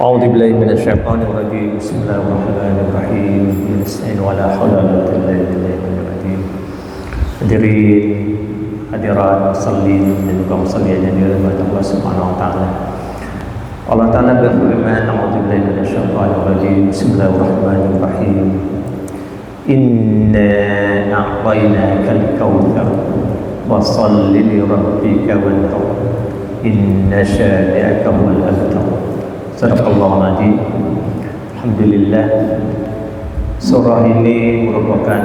أعوذ بالله من الشيطان الرجيم. بسم الله الرحمن الرحيم. نستعين ولا حول ولا قوة إلا بالله العلي العظيم. حاضرين حاضرات مصلين منكم صلي على الله سبحانه وتعالى. Allah Taala berfirman, "A'udzubillahi minasyaitonir rajim. Bismillahirrahmanirrahim. Inna a'tainakal kautsar wa shalli li rabbika wanhar. Inna syani'aka huwal abtar." Sadaqallahu azim. Alhamdulillah. Surah ini merupakan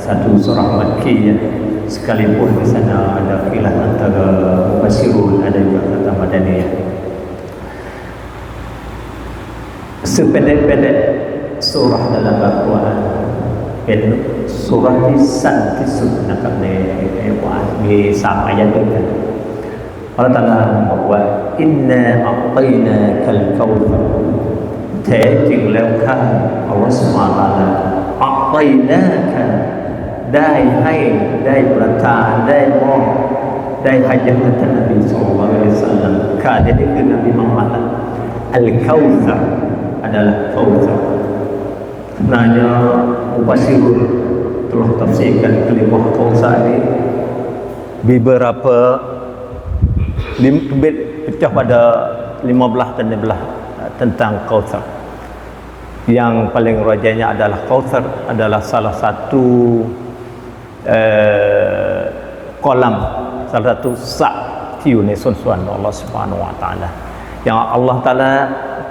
satu surah Makkiyah sekalipun di sana ada khilaf antara mufassirun ada juga kata Madaniyah. Sependek-pendek surah dalam Al-Quran เป็น surah ที่สั้นที่สุดนะครับในในวานมีสามอายะด้วยกันอัลลอฮฺตรัสบอกว่าอินนาอัลตัยนาคัลกาวซาแท้จริงแล้วข้าอัลลอฮฺสุบฮานะฮูวะตะอาลาอัลตัยนาคะได้ให้ได้ประทานได้มอบได้ให้ยังท่านนบีสุลต่านข้าได้ได้คือนบีมุฮัมมัดอัลกาวซา adalah fauzan. Sebenarnya upasir telah tafsirkan kelimah fauzan ini beberapa lim, pecah pada 15 dan 16 eh, tentang Kautsar Yang paling rajanya adalah Kautsar adalah salah satu eh, kolam salah satu sak tiu ni Allah Subhanahu wa taala yang Allah taala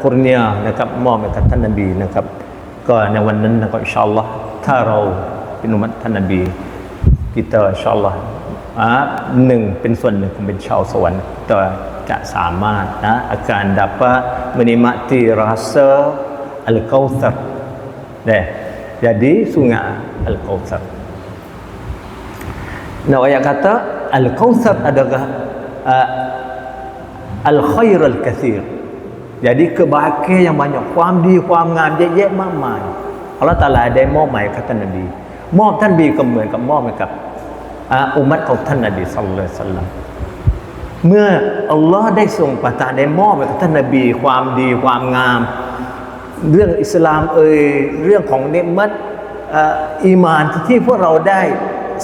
กุรเนียนะครับมอบให้กับท่านนบีนะครับ ก็ในวันนั้นนะครับอินชาอัลลอฮ์ถ้าเราเป็นอุมัตท่านนบี kita insya Allah อ่าหนึ่งเป็นส่วนหนึ่งของเป็นชาวสวรรค์kita จะสามารถนะ akan dapat menikmati rasa al-kautsar deh jadi sungai al-kautsar nah ayat kata al-kautsar adalah uh, al-khair al-kathir Jadi kebahagiaan yang banyak ความดีความงามเยอะแยะมากมายอัลลอฮฺตาลาได้มอบหมายกับท่านนบี มอบท่านบีก็เหมือนกับมอบให้กับอุมัตของท่านนบีสัลลัลลอฮุซัลลัมเมื่ออัลลอฮ์ได้ทรงประทานได้มอบให้กับท่านนบี ความดีความงาม เรื่องอิสลามเอ่ยเรื่องของเนมัตอีมานที่พวกเราได้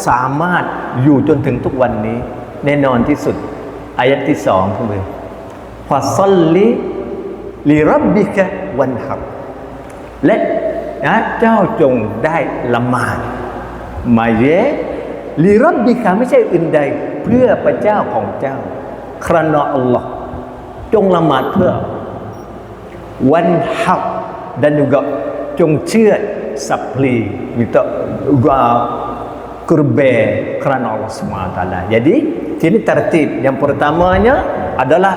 สามารถอยู่จนถึงทุกวันนี้ แน่นอนที่สุดอายะที่สองคือฟาซัล ลีลิรับบิกะวันหับ และนะเจ้าจงได้ละหมาดมาเยลิรับบิกะไม่ใช่อื่นใด เพื่อพระเจ้าของเจ้า ครานออัลลอฮ์จงละหมาดเพื่อ วันหับ dan juga จงเชื่อสัพพลี minta juga kurban kerana Allah SWT jadi ini tertib yang pertamanya adalah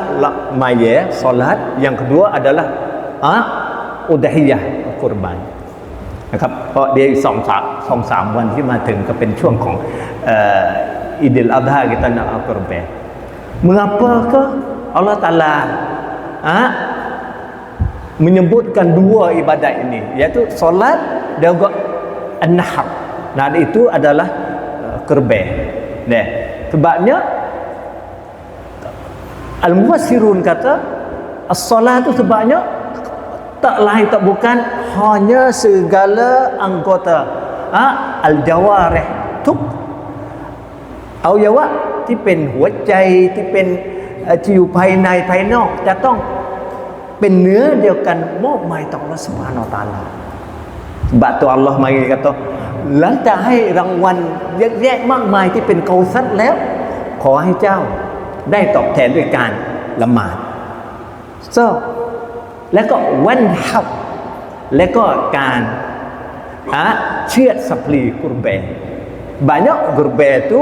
maya solat yang kedua adalah ah udahiyah kurban นะครับเพราะเดี๋ยวสองสามสองสามวันที่มาถึงก็เป็นช่วงของอิดิลอัลฮา kita nak kurban mengapakah Allah Taala ah menyebutkan dua ibadat ini iaitu solat dan juga an-nahar nah itu adalah uh, kurban nah sebabnya Al-Mufassirun kata As-salat itu sebabnya Tak lain tak bukan Hanya segala anggota ha? Al-Jawareh ทุกเอาอย่าว่าที่เป็นหัวใจที่เป็นที่อยู่ภายในภายนอกจะต้องเป็นเนื้อเดียวกันมอบหมายต่อ Allah Subhanahu Wa Taala บัตร Allah มาอีกก็หลังจากให้รางวัลเยอะแยะมากมายที่เป็นเกาซัดแล้ว ขอให้เจ้า ได้ตอบแทนด้วยการละหมาด so แล้วก็วันฮับและก็การอะเชื่อสัพลีกุรเบนบานยกุรเบตุ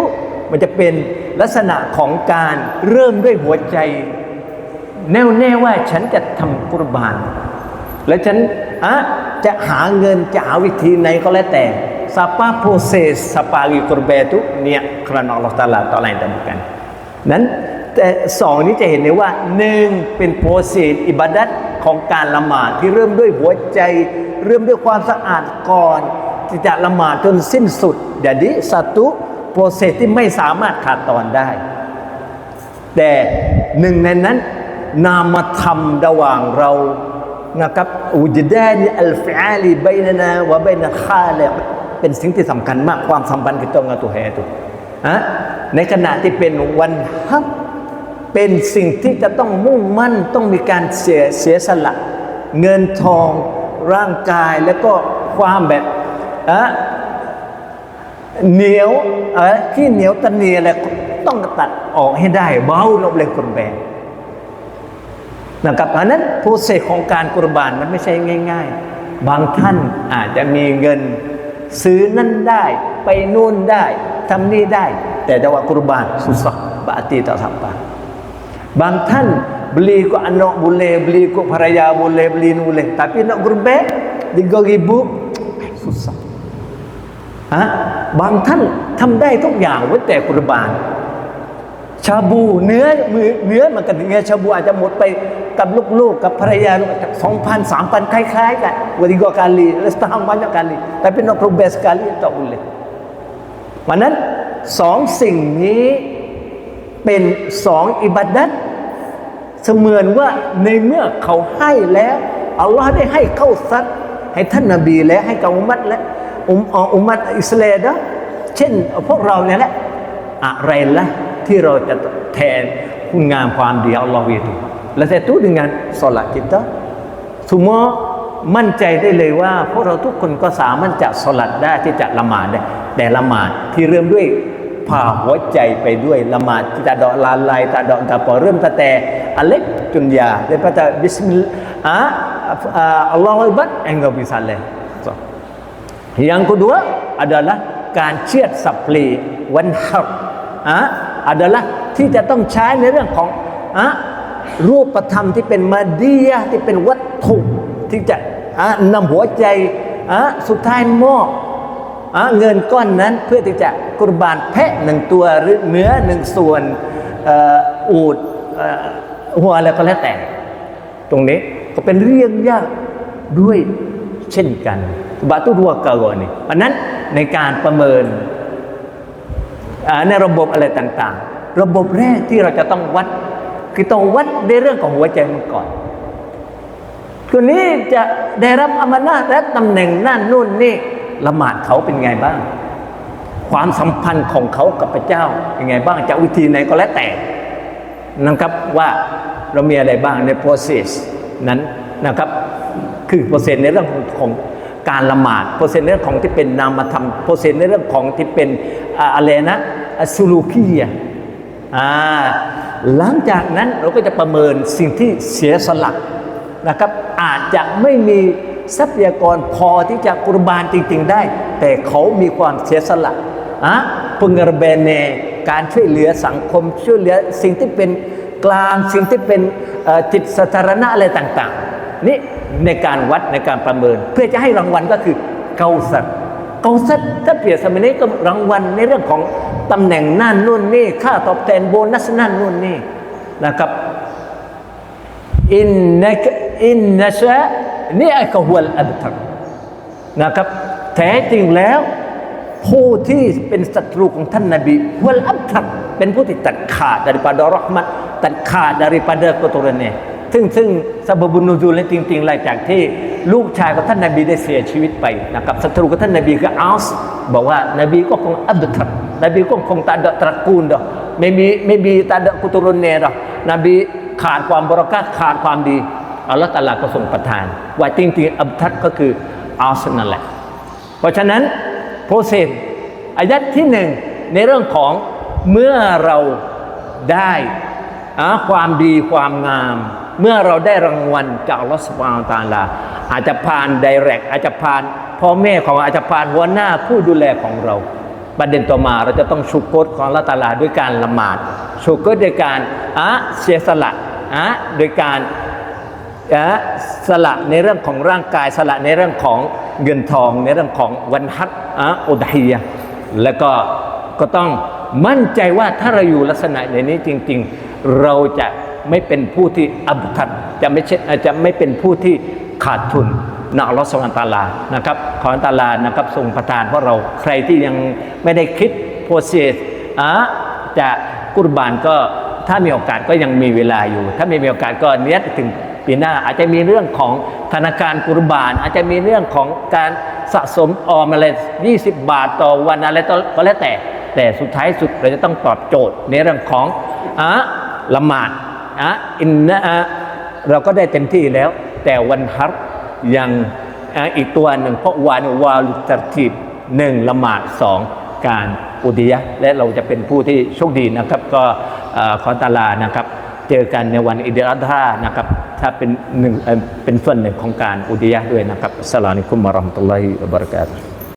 มันจะเป็นลักษณะของการเริ่มด้วยหัวใจ แน่วแน่ว่าฉันจะทำกุรบาน และฉันอะจะหาเงินจะหาวิธีไหนก็แล้วแต่ Sapa proses sapari kurban itu niat kerana Allah Taala tak lain tak bukan. นั้น แต่สองนี้จะเห็นได้ว่าหนึ่งเป็นโปรเซสอิบาดัตของการละหมาดที่เริ่มด้วยหัวใจ เริ่มด้วยความสะอาดก่อนที่จะละหมาดจนสิ้นสุด jadi satu proses ที่ไม่สามารถขาดตอนได้ แต่หนึ่งในนั้นนามธรรมระหว่างเรานะครับอุจดานีอัลฟิอาลีบนนาวะบนคาเลเป็นสิ่งที่สำคัญมากความสัมพันธ์กับตัวงาตัวแห่ตัวอะในขณะที่เป็นวันฮัก เป็นสิ่งที่จะต้องมุ่งมั่นต้องมีการเสียเสียสละ เงินทองร่างกายแล้วก็ความแบบอะเหนียวเออที่เหนียวตะเนียอะไรต้องตัดออกให้ได้เบาลงเลยคนแบนนะครับเพราะฉะนั้นโปรเซสของการกุรบานมันไม่ใช่ง่าย ๆ บางท่านอาจจะมีเงินซื้อนั่นได้ไปนู่นได้ทำนี่ได้ แต่จะว่ากุรบานสุสบาตีต่อสัมปา บางท่าน beli ikut anak boleh beli ikut peraya boleh beli ni boleh tapi nak gerbek 3000 susah ฮะบางท่านทำได้ทุกอย่างเว้นแต่กุรบาน ชาบูเนื้อมือเนื้อมันกับเนื้อชาบูอาจจะหมดไปกับลูกๆกับภรรยาสองพันสามพันคล้ายๆกันวันนี้ก็การลีและสตางค์มันก็การลีแต่เป็นนอกรูปแบบการลีต่ออุลเลยวันนั้นสองสิ่งนี้ เป็นสองอิบัดัตเสมือนว่าในเมื่อเขาให้แล้วอัลลอฮ์ได้ให้เข้าซัดให้ท่านนบีแล้วให้กับอุมัตและอุมอุมัตอิสลามนะเช่นพวกเราเนี่ยแหละอะไรละที่เราจะแทนคุณงามความดีอัลลอฮ์ itu และแต่ตู้ dengan solat kita semua มั่นใจได้เลยว่าพวกเราทุกคนก็สามารถจะสลัดได้ที่จะละหมาดได้แต่ละหมาดที่เริ่มด้วย พาหัวใจไปด้วยละหมาดที่จะดอลาลายตาดอกตาปอเริ่มตั้งแต่อเล็กจุนยา daripada bismillah อะอ่าอัลลอฮฺอักบัด engkau bisa leh so. yang kedua adalah การเชื่อดสับปลีวันฮับอะ adalah ที่จะต้องใช้ในเรื่องของอะรูปธรรมที่เป็นมาดียะที่เป็นวัตถุที่จะอะนำหัวใจอะสุดท้ายมอบอะเงินก้อนนั้นเพื่อที่จะ กุรบานแพะหนึ่งตัวหรือเนื้อหนึ่งส่วนอูดหัวอะไรก็แล้วแต่ ตรงนี้ก็เป็นเรื่องยากด้วยเช่นกันบาตุรัวกาวนี่เพราะนั้นในการประเมินในระบบอะไรต่าง ๆ ระบบแรกที่เราจะต้องวัด คือต้องวัดในเรื่องของหัวใจมันก่อนคนนี้จะได้รับอามานาจและตำแหน่งนั่นนู่นนี่ละหมาดเขาเป็นไงบ้าง ความสัมพันธ์ของเขากับพระเจ้าเป็นไงบ้างจะวิธีไหนก็แล้วแต่นะครับว่าเรามีอะไรบ้างใน process นั้นนะครับคือเปอร์เซ็นต์ในเรื่องของของการละหมาดเปอร์เซ็นต์ในเรื่องของที่เป็นนามธรรมเปอร์เซ็นต์ในเรื่องของที่เป็นอะไรนะอัสซูลูคีอ่าหลังจากนั้นเราก็จะประเมินสิ่งที่เสียสละนะครับอาจจะไม่มี ทรัพยากรพอที่จะกุรบานจริง ๆ ได้ แต่เขามีความเสียสละอะพึงระเบเนการช่วยเหลือสังคมช่วยเหลือสิ่งที่เป็นกลางสิ่งที่เป็นจิตสาธารณะอะไรต่างๆนี่ในการวัดในการประเมิน เพื่อจะให้รางวัลก็คือเกาสัตเกาสัตถ้าเปรียบเสมือนนี้ก็รางวัลในเรื่องของตำแหน่งนั่นนู่นนี่ค่าตอบแทนโบนัสนั่นนู่นนี่นะครับอินนักอินนัชะ นี่ไอักวลอับตัรนะครับ แท้จริงแล้ว ผู้ที่เป็นศัตรูของท่านนาบีวลอับตัรเป็นผู้ที่ตัดขาด daripada rahmat ตัดขาด daripada keturunan ซึ่งซึ่งซาบบุญนูซูลจริงๆหลังจากที่ลูกชายของท่านนาบีได้เสียชีวิตไปนะครับศัตรูของท่านนาบีคืออัลส์บอกว่านบีก็คงอับตัรนบีก็คง tak ada terakun dah maybe maybe tak ada keturunannya dah นบีขาดความบรากัตขาดความดี อัลลอฮฺตะลาก็ทรงประทาน ว่าจริงๆอับทัดก็คืออัลสนั่นแหละ เพราะฉะนั้นโปรเซสอายัดที่หนึ่งในเรื่องของเมื่อเราได้อ่าความดีความงาม เมื่อเราได้รางวัลจากอัลลอฮฺสุบานตาลา อาจจะผ่านไดเรกอาจจะผ่านพ่อแม่ของอาจจะผ่านหัวหน้าผู้ดูแลของเรา ประเด็นต่อมาเราจะต้องชุกรของละตาลาด้วยการละหมาดชุกรด้วยการอะเสียสละอะโดยการ สละในเรื่องของร่างกายสละในเรื่องของเงินทอง ในเรื่องของวันฮัตอะอุดฮียแล้วก็ก็ต้องมั่นใจว่าถ้าเราอยู่ลักษณะในนี้จริง ๆ เราจะไม่เป็นผู้ที่อับทัดจะไม่ใช่จะไม่เป็นผู้ที่ขาดทุนนะอัลลอฮฺสุลตาลานะครับขออัลลอฮฺตาลานะครับทรงประทานเพราะเราใครที่ยังไม่ได้คิดโปรเซสอะจะกุรบานก็ถ้ามีโอกาสก็ยังมีเวลาอยู่ ถ้าไม่มีโอกาสก็เนี้ยถึง ปีหน้าอาจจะมีเรื่องของธนาคารกุรบาน อาจจะมีเรื่องของการสะสมออมอะไร20 บาทต่อวันอะไรต่อก็แล้วแต่ แต่สุดท้ายสุดเราจะต้องตอบโจทย์ในเรื่องของอะละหมาดอะอินนะอะเราก็ได้เต็มที่แล้ว แต่วันฮัรยังอีกตัวหนึ่งเพราะวานวาลุตรทีบหนึ่งละหมาดสองการอุดิยะและเราจะเป็นผู้ที่โชคดีนะครับ ก็ขอตาลานะครับ เจอกันในวันอิดอัลฮานะครับถ้าเป็นหนึ่งเป็นส่วนหนึ่งของการอุดยะด้วยนะครับสลานิคุมมาราะห์มตุลลอฮิวะบราะกาตุ